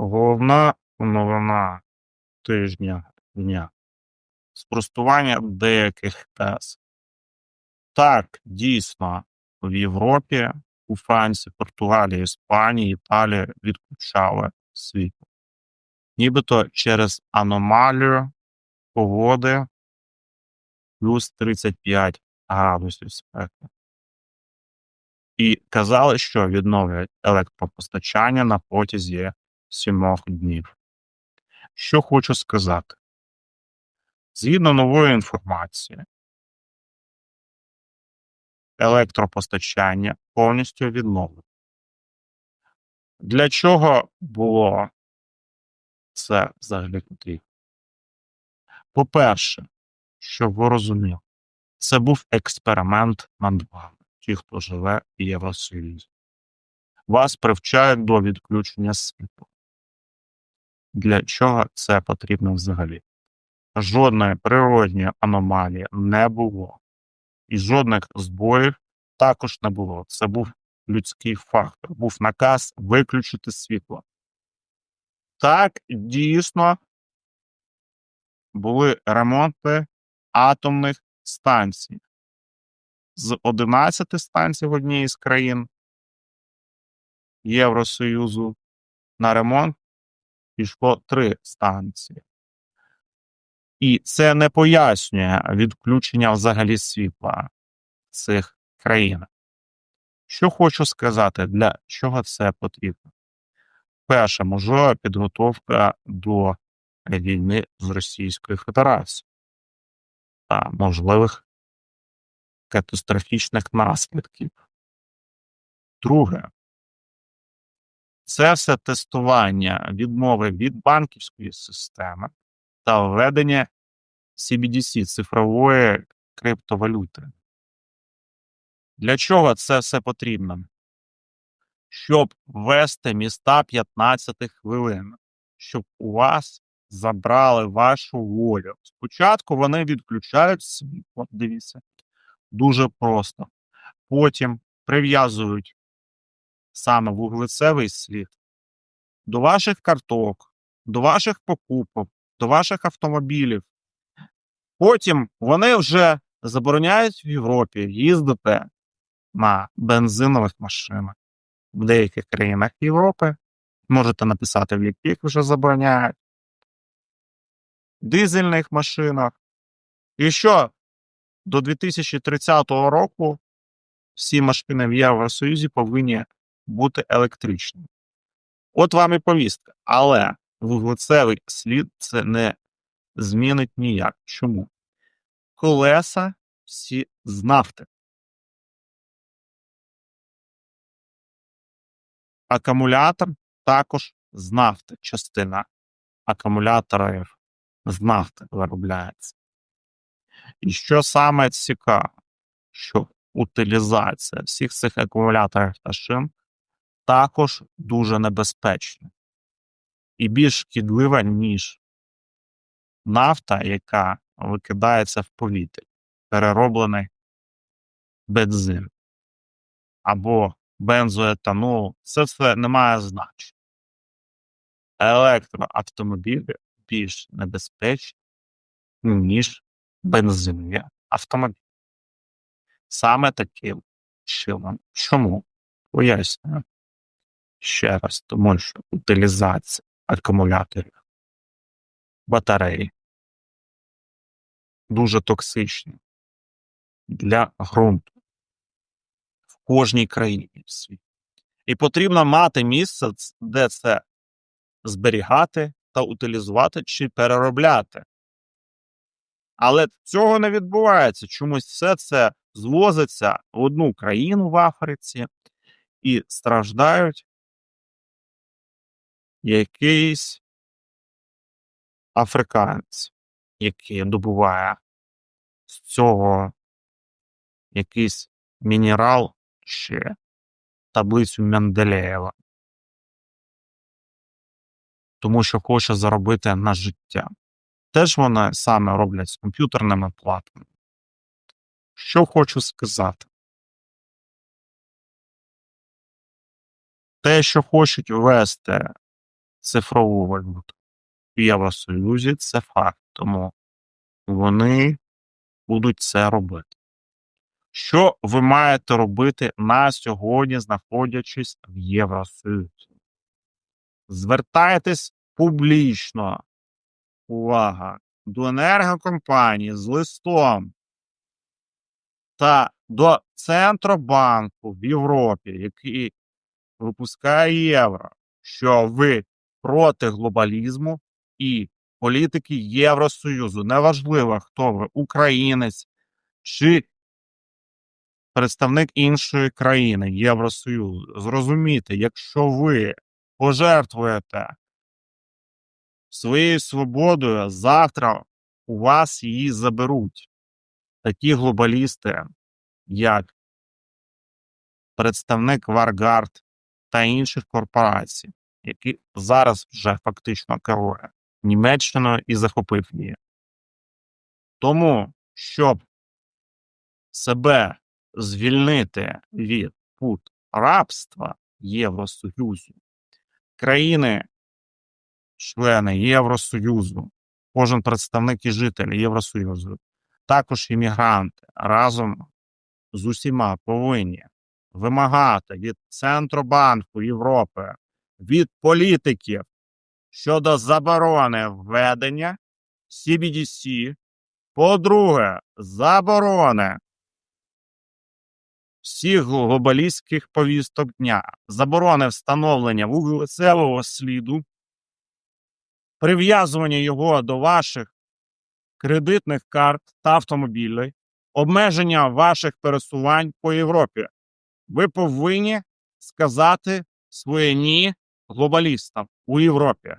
Головна новина тижня дня. Спростування деяких тез. Так, дійсно, в Європі, у Франції, Португалії, Іспанії, Італії відключали світло. Нібито через аномалію погоди плюс 35 градусів спеки. І казали, що відновлять електропостачання на протязі сімох днів. Що хочу сказати. Згідно нової інформації, електропостачання повністю відновлено. Для чого було це взагалі потрібно? По-перше, щоб ви розуміли, це був експеримент над вами, ті, хто живе в Євросоюзі. Вас привчають до відключення світла. Для чого це потрібно взагалі? Жодної природньої аномалії не було. І жодних збоїв також не було. Це був людський фактор. Був наказ виключити світло. Так, дійсно, були ремонти атомних станцій. З 11 станцій в одній з країн Євросоюзу на ремонт пішло три станції. І це не пояснює відключення взагалі світла в цих країнах. Що хочу сказати, для чого це потрібно? Перше, можлива підготовка до війни з Російською Федерацією та можливих катастрофічних наслідків. Друге, це все тестування відмови від банківської системи та введення CBDC цифрової криптовалюти. Для чого це все потрібно? Щоб ввести міста 15 хвилин, щоб у вас забрали вашу волю. Спочатку вони відключають світло, дивіться, дуже просто. Потім прив'язують саме вуглецевий слід до ваших карток, до ваших покупок, до ваших автомобілів. Потім вони вже забороняють в Європі їздити на бензинових машинах. В деяких країнах Європи можете написати, в яких вже забороняють дизельних машинах. І що до 2030 року всі машини в Євросоюзі повинні бути електричними. От вам і повістка. Але вуглецевий слід це не змінить ніяк. Чому? Колеса всі з нафти. Акумулятор також з нафти. Частина акумуляторів з нафти виробляється. І що саме цікаво, що утилізація всіх цих акумуляторів та шин також дуже небезпечна і більш шкідлива, ніж нафта, яка викидається в повітря, перероблений бензин або бензоетанол, це все не має значення. Електроавтомобілі більш небезпечні, ніж бензинові автомобілі. Саме таким чином. Чому? Пояснюю. Ще раз, тому що утилізація акумуляторів, батареї дуже токсичні для ґрунту в кожній країні в світі. І потрібно мати місце, де це зберігати та утилізувати чи переробляти. Але цього не відбувається. Чомусь все це звозиться в одну країну в Африці і страждають якийсь африканець, який добуває з цього якийсь мінерал ще таблицю Менделєєва. Тому що хоче заробити на життя. Теж вони саме роблять з комп'ютерними платами. Що хочу сказати? Те, що хочуть ввести цифрову валюту. В Євросоюзі це факт, тому вони будуть це робити. Що ви маєте робити на сьогодні, знаходячись в Євросоюзі? Звертайтесь публічно, увага, до енергокомпанії з листом та до Центробанку в Європі, який випускає євро, що ви проти глобалізму і політики Євросоюзу. Неважливо, хто ви, українець чи представник іншої країни Євросоюзу. Зрозумійте, якщо ви пожертвуєте своєю свободою, завтра у вас її заберуть. Такі глобалісти, як представник Варгард та інших корпорацій, які зараз вже фактично керує Німеччиною і захопив її. Тому, щоб себе звільнити від пут рабства Євросоюзу, країни, члени Євросоюзу, кожен представник і житель Євросоюзу, також іммігранти разом з усіма повинні вимагати від Центробанку Європи, від політиків щодо заборони введення CBDC, по-друге, заборони всіх глобалістських повісток дня, заборони встановлення вуглецевого сліду, прив'язування його до ваших кредитних карт та автомобілів, обмеження ваших пересувань по Європі. Ви повинні сказати своє ні глобалістам у Європі.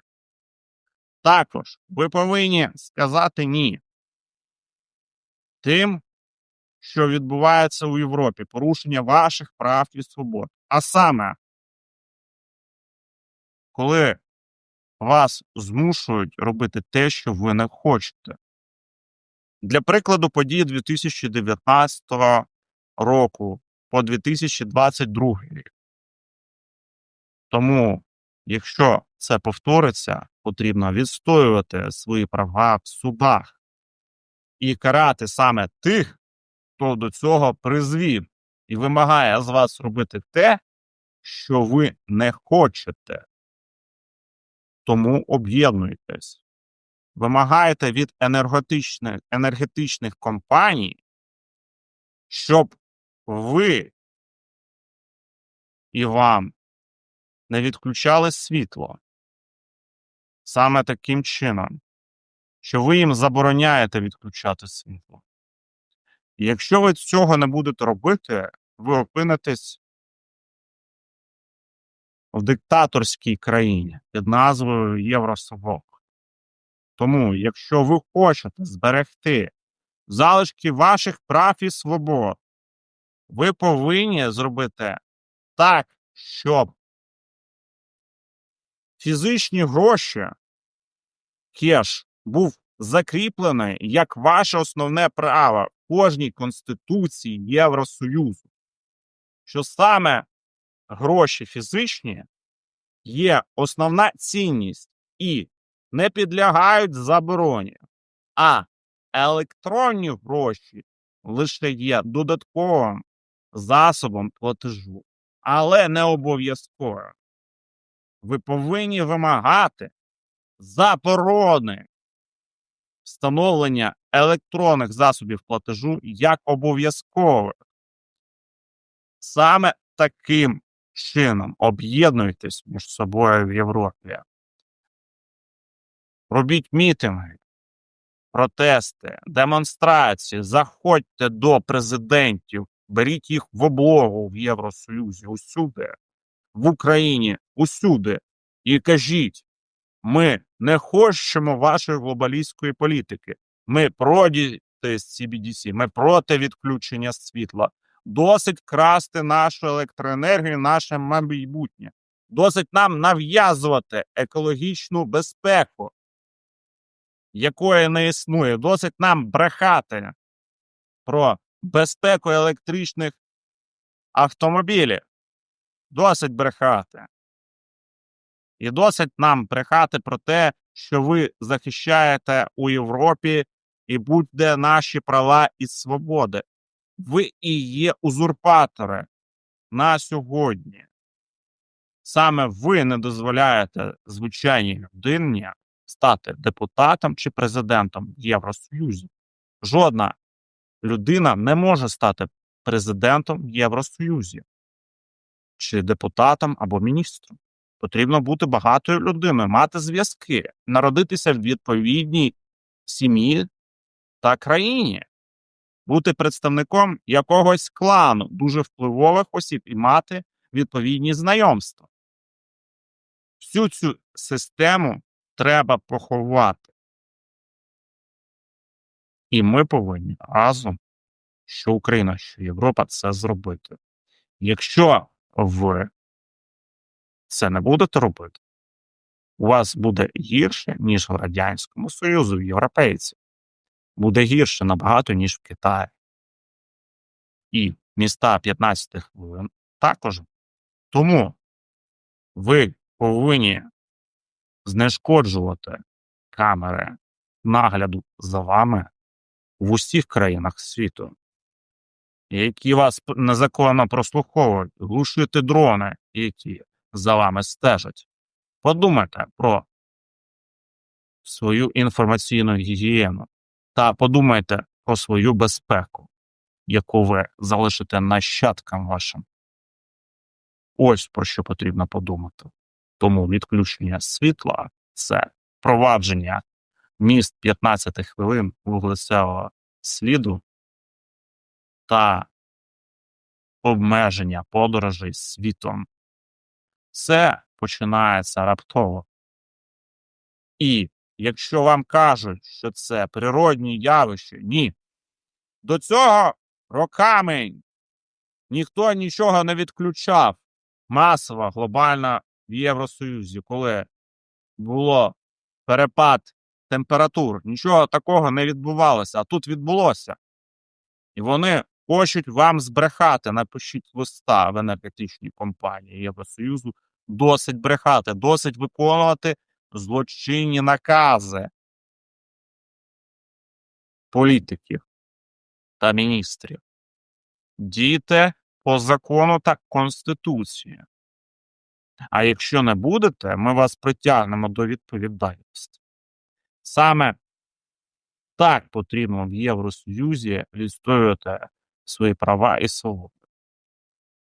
Також ви повинні сказати ні тим, що відбувається у Європі, порушення ваших прав і свобод. А саме, коли вас змушують робити те, що ви не хочете. Для прикладу, події 2019 року по 2022 рік. Тому, якщо це повториться, потрібно відстоювати свої права в судах і карати саме тих, хто до цього призвів і вимагає з вас робити те, що ви не хочете. Тому об'єднуйтесь. Вимагайте від енергетичних, енергетичних компаній, щоб ви і вам не відключали світло саме таким чином, що ви їм забороняєте відключати світло. І якщо ви цього не будете робити, ви опинитесь в диктаторській країні під назвою Євросовок. Тому, якщо ви хочете зберегти залишки ваших прав і свобод, ви повинні зробити так, щоб фізичні гроші, кеш, був закріплений як ваше основне право в кожній Конституції Євросоюзу, що саме гроші фізичні є основна цінність і не підлягають забороні, а електронні гроші лише є додатковим засобом платежу, але не обов'язково. Ви повинні вимагати заборони встановлення електронних засобів платежу як обов'язкових. Саме таким чином об'єднуйтесь між собою в Європі. Робіть мітинги, протести, демонстрації, заходьте до президентів, беріть їх в облогу в Євросоюзі усюди, в Україні, усюди, і кажіть: ми не хочемо вашої глобалістської політики. Ми проти CBDC, ми проти відключення світла. Досить красти нашу електроенергію, наше майбутнє. Досить нам нав'язувати екологічну безпеку, якої не існує. Досить нам брехати про безпеку електричних автомобілів. Досить брехати. І досить нам брехати про те, що ви захищаєте у Європі і будь-де наші права і свободи. Ви і є узурпатори на сьогодні. Саме ви не дозволяєте звичайній людині стати депутатом чи президентом Євросоюзу. Жодна людина не може стати президентом в Євросоюзі чи депутатом або міністром. Потрібно бути багатою людиною, мати зв'язки, народитися в відповідній сім'ї та країні, бути представником якогось клану, дуже впливових осіб і мати відповідні знайомства. Всю цю систему треба поховати. І ми повинні разом, що Україна, що Європа, це зробити. Якщо ви це не будете робити, у вас буде гірше, ніж в Радянському Союзу, в європейців. Буде гірше набагато, ніж в Китаї. І міста 15 хвилин також. Тому ви повинні знешкоджувати камери нагляду за вами в усіх країнах світу, які вас незаконно прослуховують, глушити дрони, які за вами стежать. Подумайте про свою інформаційну гігієну та подумайте про свою безпеку, яку ви залишите нащадкам вашим. Ось про що потрібно подумати. Тому відключення світла це провадження міст 15 хвилин вуглецевого сліду та обмеження подорожей світом. Це починається раптово. І якщо вам кажуть, що це природні явища, ні. До цього роками ніхто нічого не відключав масово, глобально в Євросоюзі, коли було перепад температур, нічого такого не відбувалося, а тут відбулося. І вони хочуть вам збрехати. Напишіть листа в енергетичній компанії Євросоюзу. Досить брехати, досить виконувати злочинні накази політиків та міністрів. Дійте по закону та конституції. А якщо не будете, ми вас притягнемо до відповідальності. Саме так потрібно в Євросоюзі відстоювати свої права і свободи.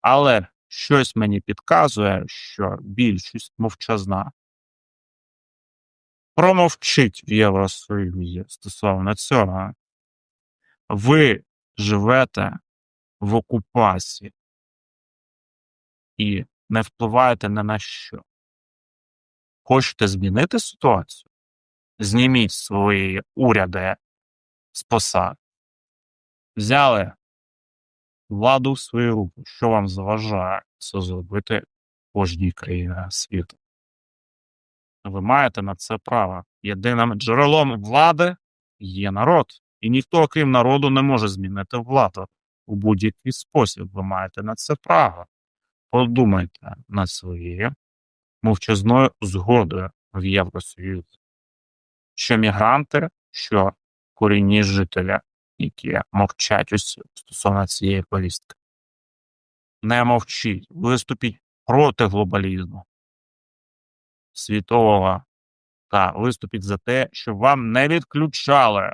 Але щось мені підказує, що більшість мовчазна промовчить в Євросоюзі стосовно цього. Ви живете в окупації і не впливаєте ні на що. Хочете змінити ситуацію? Зніміть свої уряди з посад. Взяли владу в свої руки. Що вам заважає це зробити кожній країні світу? Ви маєте на це право. Єдиним джерелом влади є народ. І ніхто, окрім народу, не може змінити владу у будь-який спосіб. Ви маєте на це право. Подумайте над своєю мовчазною згодою в Євросоюзі. Що мігранти, що корінні жителі, які мовчать усі стосовно цієї повістки. Не мовчіть, виступіть проти глобалізму світового та виступіть за те, щоб вам не відключали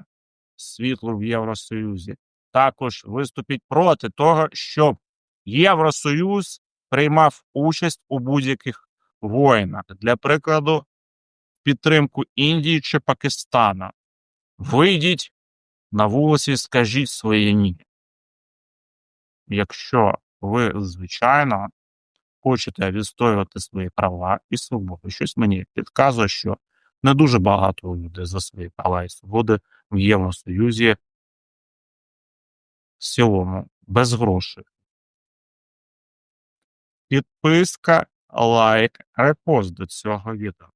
світло в Євросоюзі. Також виступіть проти того, щоб Євросоюз приймав участь у будь-яких воїнах. Для прикладу, підтримку Індії чи Пакистана. Вийдіть на вулиці, скажіть своє ні. Якщо ви, звичайно, хочете відстоювати свої права і свободи, щось мені підказує, що не дуже багато людей за свої права і свободи в Євросоюзі в цілому без грошей. Підписка, лайк, репост до цього відео.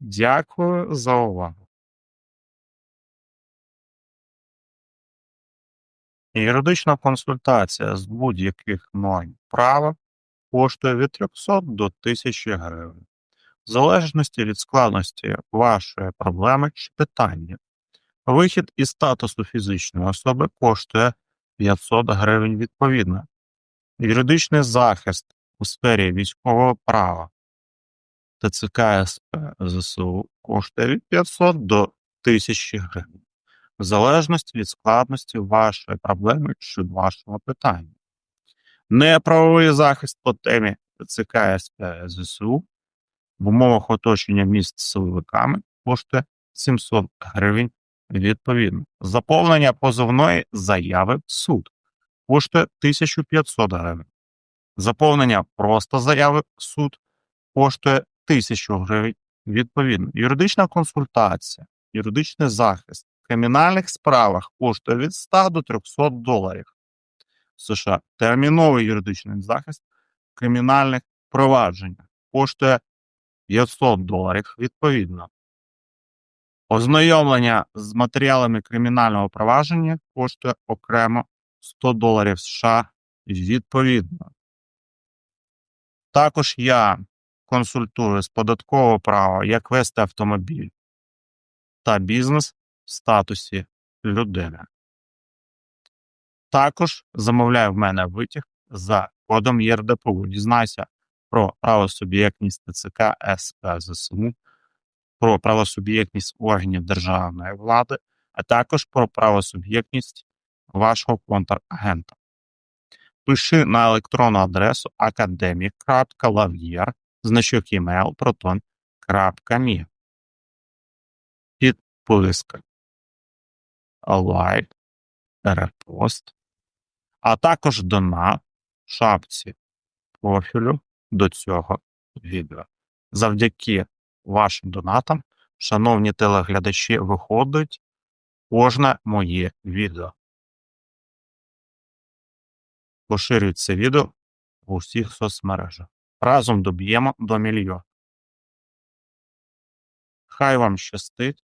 Дякую за увагу. Юридична консультація з будь-яких норм права коштує від 300 до 1000 гривень. в залежності від складності вашої проблеми чи питання. Вихід із статусу фізичної особи коштує 500 гривень відповідно. Юридичний захист у сфері військового права ТЦК СП ЗСУ коштує від 500 до 1000 гривень, в залежності від складності вашої проблеми чи вашого питання. Неправовий захист по темі СП ЗСУ в умовах оточення міст силовиками коштує 700 гривень відповідно. Заповнення позовної заяви в суд коштує 1500 гривень. Заповнення просто заяви в суд коштує 1000 гривень відповідно. Юридична консультація, юридичний захист кримінальних справах коштує від 100 до 300 доларів США. Терміновий юридичний захист кримінальних провадженнях коштує 500 доларів відповідно. Ознайомлення з матеріалами кримінального провадження коштує окремо 100 доларів США відповідно. Також я консультую з податкового права, як вести автомобіль та бізнес статусі людини. Також замовляю в мене витяг за кодом ЄРДПУ. Дізнайся про правосуб'єктність ТЦК СП ЗСУ, про правосуб'єктність органів державної влади, а також про правосуб'єктність вашого контрагента. Пиши на електронну адресу academic.lavyer, значок email proton.me. Підписка, лайк, репост, а також донат в шапці профілю до цього відео. Завдяки вашим донатам, шановні телеглядачі, виходить кожне моє відео. Поширюють це відео у всіх соцмережах. Разом доб'ємо до мільйона. Хай вам щастить.